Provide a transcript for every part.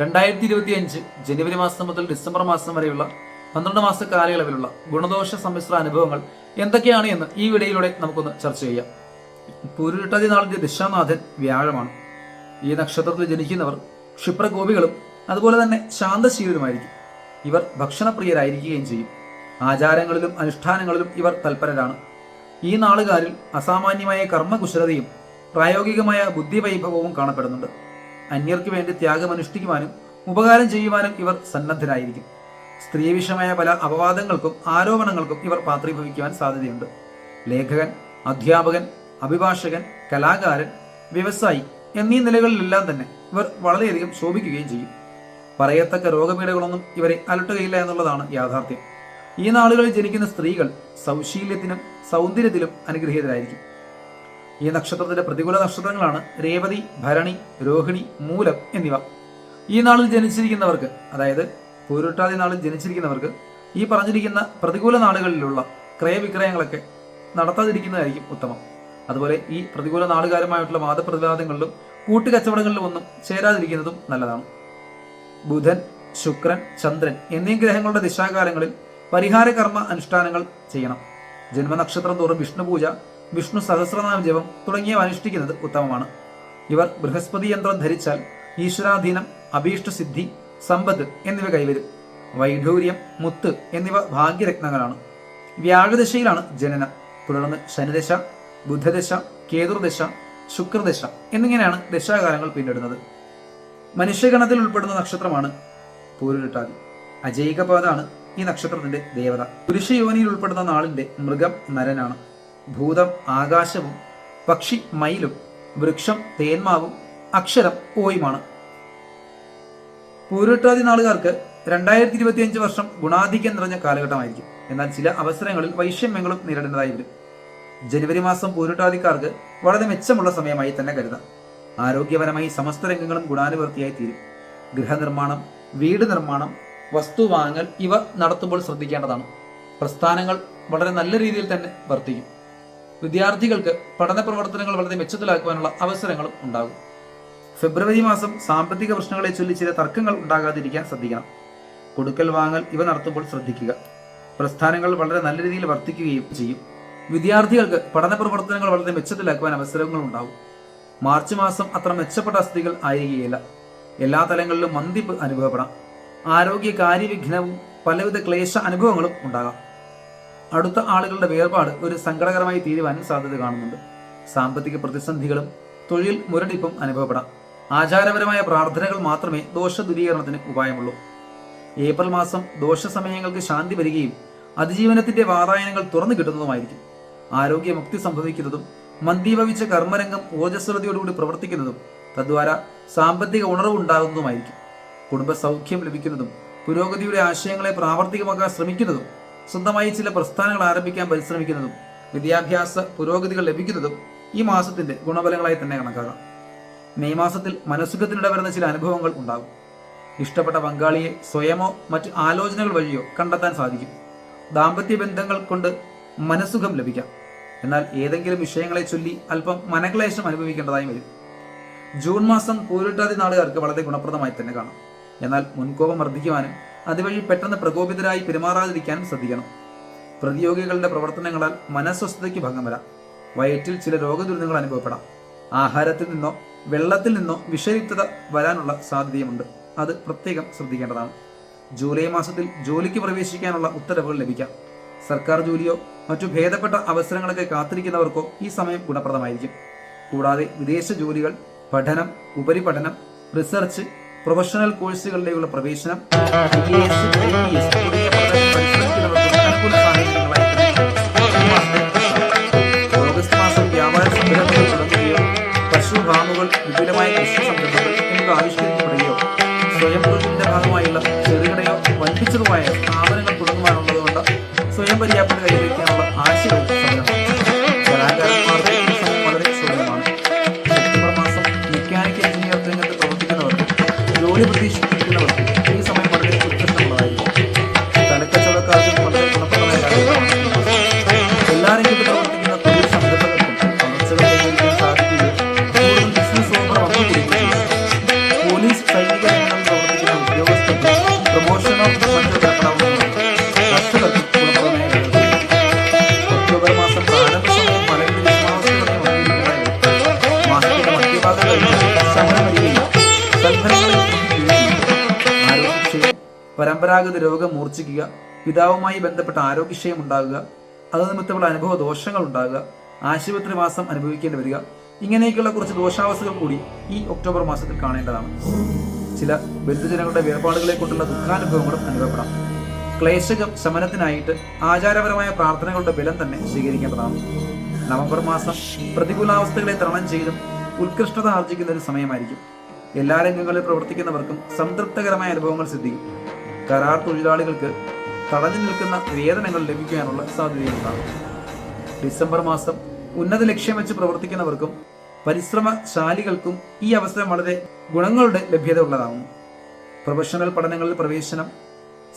രണ്ടായിരത്തി ഇരുപത്തി അഞ്ച് ജനുവരി മാസം മുതൽ ഡിസംബർ മാസം വരെയുള്ള പന്ത്രണ്ട് മാസ കാലയളവിലുള്ള ഗുണദോഷ സമ്മിശ്ര അനുഭവങ്ങൾ എന്തൊക്കെയാണ് എന്ന് ഈ വീഡിയോയിലൂടെ നമുക്കൊന്ന് ചർച്ച ചെയ്യാം. പൂരുരുട്ടാതി നാളിന്റെ ദിശാനാഥൻ വ്യാഴമാണ്. ഈ നക്ഷത്രത്തിൽ ജനിക്കുന്നവർ ക്ഷിപ്രകോപികളും അതുപോലെ തന്നെ ശാന്തശീലരുമായിരിക്കും. ഇവർ ഭക്ഷണപ്രിയരായിരിക്കുകയും ചെയ്യും. ആചാരങ്ങളിലും അനുഷ്ഠാനങ്ങളിലും ഇവർ തൽപരരാണ്. ഈ നാളുകാരിൽ അസാമാന്യമായ കർമ്മകുശലതയും പ്രായോഗികമായ ബുദ്ധിവൈഭവവും കാണപ്പെടുന്നുണ്ട്. അന്യർക്ക് വേണ്ടി ത്യാഗമനുഷ്ഠിക്കുവാനും ഉപകാരം ചെയ്യുവാനും ഇവർ സന്നദ്ധരായിരിക്കും. സ്ത്രീവിഷമായ പല അപവാദങ്ങൾക്കും ആരോപണങ്ങൾക്കും ഇവർ പാത്രീഭവിക്കുവാൻ സാധ്യതയുണ്ട്. ലേഖകൻ അധ്യാപകൻ അഭിഭാഷകൻ കലാകാരൻ വ്യവസായി എന്നീ നിലകളിലെല്ലാം തന്നെ ഇവർ വളരെയധികം ശോഭിക്കുകയും ചെയ്യും. പറയത്തക്ക രോഗപീഠകളൊന്നും ഇവരെ അലട്ടുകയില്ല എന്നുള്ളതാണ് യാഥാർത്ഥ്യം. ഈ നാളുകളിൽ ജനിക്കുന്ന സ്ത്രീകൾ സൗശീല്യത്തിനും സൗന്ദര്യത്തിലും അനുഗ്രഹീതരായിരിക്കും. ഈ നക്ഷത്രത്തിലെ പ്രതികൂല നക്ഷത്രങ്ങളാണ് രേവതി ഭരണി രോഹിണി മൂലം എന്നിവ. ഈ നാളിൽ ജനിച്ചിരിക്കുന്നവർക്ക് അതായത് പൂരുട്ടാതി നാളിൽ ജനിച്ചിരിക്കുന്നവർക്ക് ഈ പറഞ്ഞിരിക്കുന്ന പ്രതികൂല നാളുകളിലുള്ള ക്രയവിക്രയങ്ങളൊക്കെ നടത്താതിരിക്കുന്നതായിരിക്കും ഉത്തമം. അതുപോലെ ഈ പ്രതികൂല നാളുകാരുമായിട്ടുള്ള വാദപ്രതിവാദങ്ങളിലും കൂട്ടുകച്ചവടങ്ങളിലും ഒന്നും ചേരാതിരിക്കുന്നതും നല്ലതാണ്. ബുധൻ ശുക്രൻ ചന്ദ്രൻ എന്നീ ഗ്രഹങ്ങളുടെ ദിശാകാലങ്ങളിൽ പരിഹാര കർമ്മ അനുഷ്ഠാനങ്ങൾ ചെയ്യണം. ജന്മനക്ഷത്രം തോറും വിഷ്ണു പൂജ വിഷ്ണു സഹസ്രനാമ ജപം തുടങ്ങിയവ അനുഷ്ഠിക്കുന്നത് ഉത്തമമാണ്. ഇവർ ബൃഹസ്പതി യന്ത്രം ധരിച്ചാൽ ഈശ്വരാധീനം അഭീഷ്ടസിദ്ധി സമ്പത്ത് എന്നിവ കൈവരും. വൈഢൂര്യം മുത്ത് എന്നിവ ഭാഗ്യരത്നങ്ങളാണ്. വ്യാഴദശയിലാണ് ജനനം. തുടർന്ന് ശനിദശ ബുദ്ധദശ കേതുർദശ ശുക്രദശ എന്നിങ്ങനെയാണ് ദശാകാലങ്ങൾ പിന്നിടുന്നത്. മനുഷ്യഗണത്തിൽ ഉൾപ്പെടുന്ന നക്ഷത്രമാണ് പൂരുരുട്ടാതി. അജൈകപാതാണ് ഈ നക്ഷത്രത്തിന്റെ ദേവത. പുരുഷയോനിയിൽ ഉൾപ്പെടുന്ന നാളിന്റെ മൃഗം നരനാണ്. ഭൂതം ആകാശവും പക്ഷി മയിലും വൃക്ഷം തേന്മാവും അക്ഷരം ഓയുമാണ്. പൂരുട്ടാതി നാളുകാർക്ക് രണ്ടായിരത്തി ഇരുപത്തിയഞ്ച് വർഷം ഗുണാധിക്യം നിറഞ്ഞ കാലഘട്ടമായിരിക്കും. എന്നാൽ ചില അവസരങ്ങളിൽ വൈഷമ്യങ്ങളും നേരിടേണ്ടതായി വരും. ജനുവരി മാസം പൂരുട്ടാതിക്കാർക്ക് വളരെ മെച്ചമുള്ള സമയമായി തന്നെ കരുതാം. ആരോഗ്യപരമായി സമസ്ത രംഗങ്ങളും ഗുണാനുവർത്തിയായി തീരും. ഗൃഹനിർമ്മാണം വീട് നിർമ്മാണം വസ്തു വാങ്ങൽ ഇവ നടത്തുമ്പോൾ ശ്രദ്ധിക്കേണ്ടതാണ്. പ്രസ്ഥാനങ്ങൾ വളരെ നല്ല രീതിയിൽ തന്നെ വർത്തിക്കും. വിദ്യാർത്ഥികൾക്ക് പഠന പ്രവർത്തനങ്ങൾ വളരെ മെച്ചത്തിലാക്കുവാനുള്ള അവസരങ്ങളും ഉണ്ടാകും. ഫെബ്രുവരി മാസം സാമ്പത്തിക പ്രശ്നങ്ങളെ ചൊല്ലി ചില തർക്കങ്ങൾ ഉണ്ടാകാതിരിക്കാൻ ശ്രദ്ധിക്കണം. കൊടുക്കൽ വാങ്ങൽ ഇവ നടത്തുമ്പോൾ ശ്രദ്ധിക്കുക. പ്രസ്ഥാനങ്ങൾ വളരെ നല്ല രീതിയിൽ വർദ്ധിക്കുകയും ചെയ്യും. വിദ്യാർത്ഥികൾക്ക് പഠന പ്രവർത്തനങ്ങൾ വളരെ മെച്ചത്തിലാക്കുവാൻ അവസരങ്ങൾ ഉണ്ടാകും. മാർച്ച് മാസം അത്ര മെച്ചപ്പെട്ട സ്ഥിതികൾ ആയിരിക്കുകയില്ല. എല്ലാ തലങ്ങളിലും മന്ദിപ്പ് അനുഭവപ്പെടാം. ആരോഗ്യ കാര്യവിഘ്നവും പലവിധ ക്ലേശ അനുഭവങ്ങളും ഉണ്ടാകാം. അടുത്ത ആളുകളുടെ വേർപാട് ഒരു സങ്കടകരമായി തീരുവാനും സാധ്യത കാണുന്നുണ്ട്. സാമ്പത്തിക പ്രതിസന്ധികളും തൊഴിൽ മുരടിപ്പും അനുഭവപ്പെടാം. ആചാരപരമായ പ്രാർത്ഥനകൾ മാത്രമേ ദോഷ ദൂരീകരണത്തിന് ഉപായമുള്ളൂ. ഏപ്രിൽ മാസം ദോഷ സമയങ്ങൾക്ക് ശാന്തി വരികയും അതിജീവനത്തിന്റെ വാതായനങ്ങൾ തുറന്നു കിട്ടുന്നതുമായിരിക്കും. ആരോഗ്യമുക്തി സംഭവിക്കുന്നതും മന്ദീഭവിച്ച കർമ്മരംഗം ഊർജസ്വലതയോടുകൂടി പ്രവർത്തിക്കുന്നതും തദ്വാര സാമ്പത്തിക ഉണർവ് ഉണ്ടാകുന്നതുമായിരിക്കും കുടുംബ സൗഖ്യം ലഭിക്കുന്നതും പുരോഗതിയുടെ ആശയങ്ങളെ പ്രാവർത്തികമാക്കാൻ ശ്രമിക്കുന്നതും സ്വന്തമായി ചില പ്രസ്ഥാനങ്ങൾ ആരംഭിക്കാൻ പരിശ്രമിക്കുന്നതും വിദ്യാഭ്യാസ പുരോഗതികൾ ലഭിക്കുന്നതും ഈ മാസത്തിന്റെ ഗുണഫലങ്ങളായി തന്നെ കണക്കാക്കാം. മെയ് മാസത്തിൽ മനസ്സുഖത്തിനിട വരുന്ന ചില അനുഭവങ്ങൾ ഉണ്ടാകും. ഇഷ്ടപ്പെട്ട പങ്കാളിയെ സ്വയമോ മറ്റ് ആലോചനകൾ വഴിയോ കണ്ടെത്താൻ സാധിക്കും. ദാമ്പത്യ ബന്ധങ്ങൾ കൊണ്ട് മനസുഖം ലഭിക്കാം. എന്നാൽ ഏതെങ്കിലും വിഷയങ്ങളെ ചൊല്ലി അല്പം മനക്ലേശം അനുഭവിക്കേണ്ടതായി വരും. ജൂൺ മാസം പൂരിട്ടാതി നാളുകാർക്ക് വളരെ ഗുണപ്രദമായി തന്നെ കാണാം. എന്നാൽ മുൻകോപം വർദ്ധിക്കുവാനും അതുവഴി പെട്ടെന്ന് പ്രകോപിതരായി പെരുമാറാതിരിക്കാനും ശ്രദ്ധിക്കണം. പ്രതിയോഗികളുടെ പ്രവർത്തനങ്ങളാൽ മനസ്വസ്ഥതയ്ക്ക് ഭംഗം വരാം. വയറ്റിൽ ചില രോഗദുരിതങ്ങൾ അനുഭവപ്പെടാം. ആഹാരത്തിൽ നിന്നോ വെള്ളത്തിൽ നിന്നോ വിഷലിപ്തത വരാനുള്ള സാധ്യതയുമുണ്ട്. അത് പ്രത്യേകം ശ്രദ്ധിക്കേണ്ടതാണ്. ജൂലൈ മാസത്തിൽ ജോലിക്ക് പ്രവേശിക്കാനുള്ള ഉത്തരവുകൾ ലഭിക്കാം. സർക്കാർ ജോലിയോ മറ്റു ഭേദപ്പെട്ട അവസരങ്ങളൊക്കെ കാത്തിരിക്കുന്നവർക്കോ ഈ സമയം ഗുണപ്രദമായിരിക്കും. കൂടാതെ വിദേശ ജോലികൾ പഠനം ഉപരിപഠനം റിസർച്ച് പ്രൊഫഷണൽ കോഴ്സുകളിലേക്കുള്ള പ്രവേശനം. ഓഗസ്റ്റ് മാസം വ്യാപാര സംരംഭങ്ങൾ പശു ഫാമുകൾ വിപുലമായ കൃഷി സംരംഭങ്ങൾ എന്നിവ ജോലി ഈ സമയം വളരെ ഉത്കൃഷ്ടമുള്ളതായിരിക്കും തലക്കച്ചവടക്കാർക്ക് വളരെ ഗുണപ്രദമായ മാസം. എല്ലാ രംഗത്തും പ്രവർത്തിക്കുന്ന തൊഴിൽ സംരംഭകർക്കും വളർച്ചകൾ കൈവരിക്കാൻ സാധിക്കുകയും കൂടുതൽ ബിസിനസ് ഓഫർ വന്നുകൂടുകയും പോലീസ് സൈനിക രംഗങ്ങളിൽ പ്രവർത്തിക്കുന്ന ഉദ്യോഗസ്ഥർക്ക് പ്രമോഷനോ മറ്റോ ഏർപ്പെടാവുന്നതാണ് കർഷകർക്കും ഗുണപ്രദമായ കാലഘട്ടമായിരിക്കും ഒക്ടോബർ മാസം പ്രാരംഭ സമയം പരമ്പരാഗത രോഗം മൂർച്ഛിക്കുക പിതാവുമായി ബന്ധപ്പെട്ട ആരോഗ്യക്ഷയം ഉണ്ടാകുക അത് നിമിത്തമുള്ള അനുഭവ ദോഷങ്ങൾ ഉണ്ടാകുക ആശുപത്രി മാസം അനുഭവിക്കേണ്ടി വരിക ഇങ്ങനെയൊക്കെയുള്ള കുറച്ച് ദോഷാവസ്ഥകൾ കൂടി ഈ ഒക്ടോബർ മാസത്തിൽ കാണേണ്ടതാണ്. ചില ബന്ധുജനങ്ങളുടെ വേർപാടുകളെ കൊണ്ടുള്ള ദുഃഖാനുഭവങ്ങളും അനുഭവപ്പെടാം. ക്ലേശകം ശമനത്തിനായിട്ട് ആചാരപരമായ പ്രാർത്ഥനകളുടെ ബലം തന്നെ സ്വീകരിക്കേണ്ടതാണ്. നവംബർ മാസം പ്രതികൂലാവസ്ഥകളെ തരണം ചെയ്തും ഉത്കൃഷ്ടത ആർജിക്കുന്ന ഒരു സമയമായിരിക്കും. എല്ലാ രംഗങ്ങളിൽ പ്രവർത്തിക്കുന്നവർക്കും സംതൃപ്തകരമായ അനുഭവങ്ങൾ സിദ്ധിക്കും. കരാർ തൊഴിലാളികൾക്ക് തടഞ്ഞു നിൽക്കുന്ന വേതനങ്ങൾ ലഭിക്കാനുള്ള സാധ്യതയുണ്ടാകും. ഡിസംബർ മാസം ഉന്നത ലക്ഷ്യം വെച്ച് പ്രവർത്തിക്കുന്നവർക്കും പരിശ്രമശാലികൾക്കും ഈ അവസരം വളരെ ഗുണങ്ങളുടെ ലഭ്യത ഉള്ളതാകുന്നു. പ്രൊഫഷണൽ പഠനങ്ങളിൽ പ്രവേശനം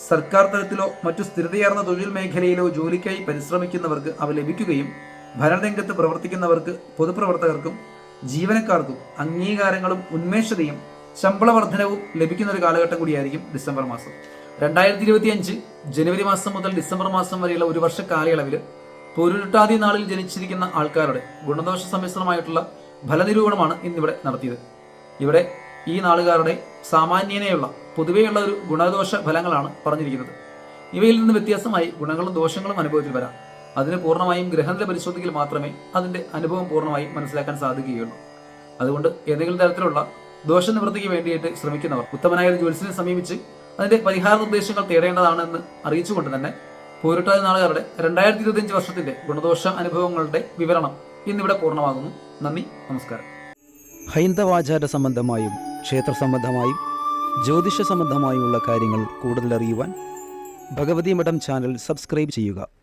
സർക്കാർ തലത്തിലോ മറ്റു സ്ഥിരതയാർന്ന തൊഴിൽ മേഖലയിലോ ജോലിക്കായി പരിശ്രമിക്കുന്നവർക്ക് അവ ലഭിക്കുകയും ഭരണരംഗത്ത് പ്രവർത്തിക്കുന്നവർക്ക് പൊതുപ്രവർത്തകർക്കും ജീവനക്കാർക്കും അംഗീകാരങ്ങളും ഉന്മേഷതയും ശമ്പള വർധനവും ലഭിക്കുന്ന ഒരു കാലഘട്ടം കൂടിയായിരിക്കും ഡിസംബർ മാസം. രണ്ടായിരത്തി ഇരുപത്തി അഞ്ച് ജനുവരി മാസം മുതൽ ഡിസംബർ മാസം വരെയുള്ള ഒരു വർഷ കാലയളവിൽ പൊരുട്ടാതി നാളിൽ ജനിച്ചിരിക്കുന്ന ആൾക്കാരുടെ ഗുണദോഷ സമ്മിശ്രമായിട്ടുള്ള ഫലനിരൂപണമാണ് ഇന്നിവിടെ നടത്തിയത്. ഇവിടെ ഈ നാളുകാരുടെ സാമാന്യനെയുള്ള പൊതുവെയുള്ള ഒരു ഗുണദോഷ ഫലങ്ങളാണ് പറഞ്ഞിരിക്കുന്നത്. ഇവയിൽ നിന്ന് വ്യത്യാസമായി ഗുണങ്ങളും ദോഷങ്ങളും അനുഭവത്തിൽ വരാം. അതിന് പൂർണമായും ഗ്രഹനില പരിശോധിക്കൽ മാത്രമേ അതിന്റെ അനുഭവം പൂർണമായും മനസ്സിലാക്കാൻ സാധിക്കുകയുള്ളൂ. അതുകൊണ്ട് ഏതെങ്കിലും തരത്തിലുള്ള ദോഷനിവൃത്തിക്ക് വേണ്ടിയിട്ട് ശ്രമിക്കുന്നവർ ഉത്തമനായ ഒരു ജ്യോത്സ്യനെ സമീപിച്ച് അതിന്റെ പരിഹാര നിർദ്ദേശങ്ങൾ തേടേണ്ടതാണെന്ന് അറിയിച്ചുകൊണ്ട് തന്നെ പോരുട്ടാതി നാളുകാരുടെ രണ്ടായിരത്തി ഇരുപത്തിയഞ്ച് വർഷത്തിന്റെ ഗുണദോഷ അനുഭവങ്ങളുടെ വിവരണം ഇന്നിവിടെ പൂർണമാകുന്നു. നന്ദി നമസ്കാരം. ഹൈന്ദവാചാര സംബന്ധമായും ക്ഷേത്ര സംബന്ധമായും ജ്യോതിഷ സംബന്ധമായുമുള്ള കാര്യങ്ങൾ കൂടുതൽ അറിയുവാൻ ഭഗവതി മഠം ചാനൽ സബ്സ്ക്രൈബ് ചെയ്യുക.